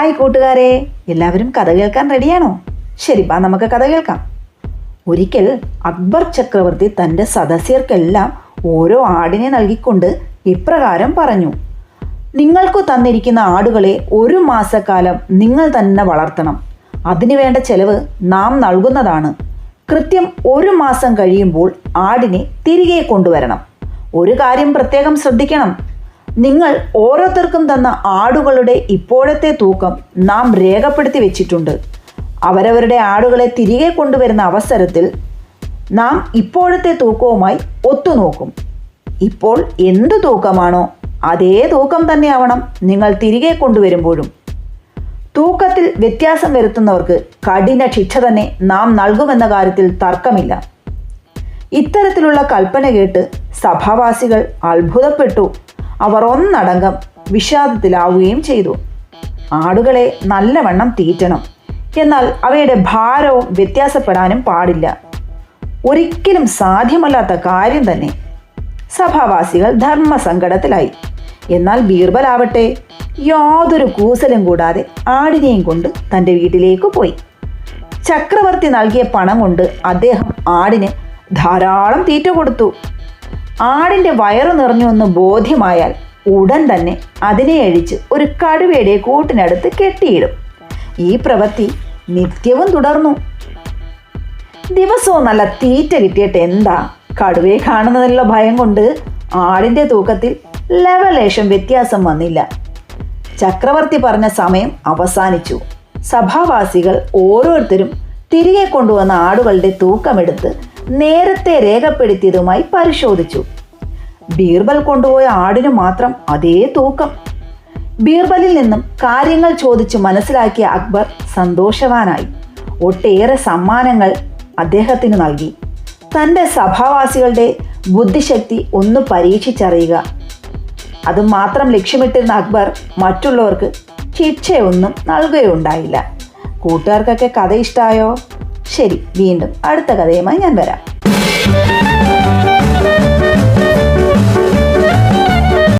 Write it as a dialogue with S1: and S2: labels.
S1: Hi കൂട്ടുകാരെ എല്ലാവരും കഥ കേൾക്കാൻ റെഡിയാണോ? ശരി ബാ നമുക്ക് കഥ കേൾക്കാം. ഒരിക്കൽ അക്ബർ ചക്രവർത്തി തന്റെ സദസ്യർക്കെല്ലാം ഓരോ ആടിനെ നൽകിക്കൊണ്ട് ഇപ്രകാരം പറഞ്ഞു നിങ്ങൾക്ക് തന്നിരിക്കുന്ന ആടുകളെ ഒരു മാസക്കാലം നിങ്ങൾ തന്നെ വളർത്തണം. അതിനു വേണ്ട ചെലവ് നാം നൽകുന്നതാണ്. കൃത്യം ഒരു മാസം കഴിയുമ്പോൾ ആടിനെ തിരികെ കൊണ്ടുവരണം. ഒരു കാര്യം പ്രത്യേകം ശ്രദ്ധിക്കണം. നിങ്ങൾ ഓരോരുത്തർക്കും തന്ന ആടുകളുടെ ഇപ്പോഴത്തെ തൂക്കം നാം രേഖപ്പെടുത്തി വെച്ചിട്ടുണ്ട്. അവരവരുടെ ആടുകളെ തിരികെ കൊണ്ടുവരുന്ന അവസരത്തിൽ നാം ഇപ്പോഴത്തെ തൂക്കവുമായി ഒത്തുനോക്കും. ഇപ്പോൾ എന്ത് തൂക്കമാണോ അതേ തൂക്കം തന്നെയാവണം നിങ്ങൾ തിരികെ കൊണ്ടുവരുമ്പോഴും. തൂക്കത്തിൽ വ്യത്യാസം വരുത്തുന്നവർക്ക് കഠിന ശിക്ഷ തന്നെ നാം നൽകുമെന്ന കാര്യത്തിൽ തർക്കമില്ല. ഇത്തരത്തിലുള്ള കൽപ്പന കേട്ട് സഭാവാസികൾ അത്ഭുതപ്പെട്ടു. അവർ ഒന്നടങ്കം വിഷാദത്തിലാവുകയും ചെയ്തു. ആടുകളെ നല്ലവണ്ണം തീറ്റണം. എന്നാൽ അവയുടെ ഭാരവും വ്യത്യാസപ്പെടാനും പാടില്ല. ഒരിക്കലും സാധ്യമല്ലാത്ത കാര്യം തന്നെ. സഭാവാസികൾ ധർമ്മസങ്കടത്തിലായി. എന്നാൽ ബീർബലാവട്ടെ യാതൊരു കൂസലും കൂടാതെ ആടിനെയും കൊണ്ട് തന്റെ വീട്ടിലേക്ക് പോയി. ചക്രവർത്തി നൽകിയ പണം കൊണ്ട് അദ്ദേഹം ആടിന് ധാരാളം തീറ്റ കൊടുത്തു. ആടിന്റെ വയറു നിറഞ്ഞുവെന്ന് ബോധ്യമായാൽ ഉടൻ തന്നെ അതിനെ അഴിച്ച് ഒരു കടുവയുടെ കൂട്ടിനടുത്ത് കെട്ടിയിടും. ഈ പ്രവൃത്തി നിത്യവും തുടർന്നു. ദിവസവും നല്ല തീറ്റ കിട്ടിയിട്ട് എന്താ? കടുവയെ കാണുന്നതിനുള്ള ഭയം കൊണ്ട് ആടിന്റെ തൂക്കത്തിൽ ലവലേശം വ്യത്യാസം വന്നില്ല. ചക്രവർത്തി പറഞ്ഞ സമയം അവസാനിച്ചു. സഭാവാസികൾ ഓരോരുത്തരും തിരികെ കൊണ്ടുവന്ന ആടുകളുടെ തൂക്കമെടുത്ത് നേരത്തെ രേഖപ്പെടുത്തിയതുമായി പരിശോധിച്ചു. ബീർബൽ കൊണ്ടുപോയ ആടിന് മാത്രം അതേ തൂക്കം. ബീർബലിൽ നിന്നും കാര്യങ്ങൾ ചോദിച്ച് മനസ്സിലാക്കിയ അക്ബർ സന്തോഷവാനായി. ഒട്ടേറെ സമ്മാനങ്ങൾ അദ്ദേഹത്തിന് നൽകി. തന്റെ സഭാവാസികളുടെ ബുദ്ധിശക്തി ഒന്ന് പരീക്ഷിച്ചറിയുക. അത് മാത്രം ലക്ഷ്യമിട്ടിരുന്ന അക്ബർ മറ്റുള്ളവർക്ക് ശിക്ഷയൊന്നും നൽകുകയുണ്ടായില്ല. കൂട്ടുകാർക്കൊക്കെ കഥ ഇഷ്ടമായോ ശരി വീണ്ടും അടുത്ത കഥയുമായി ഞാൻ വരാം.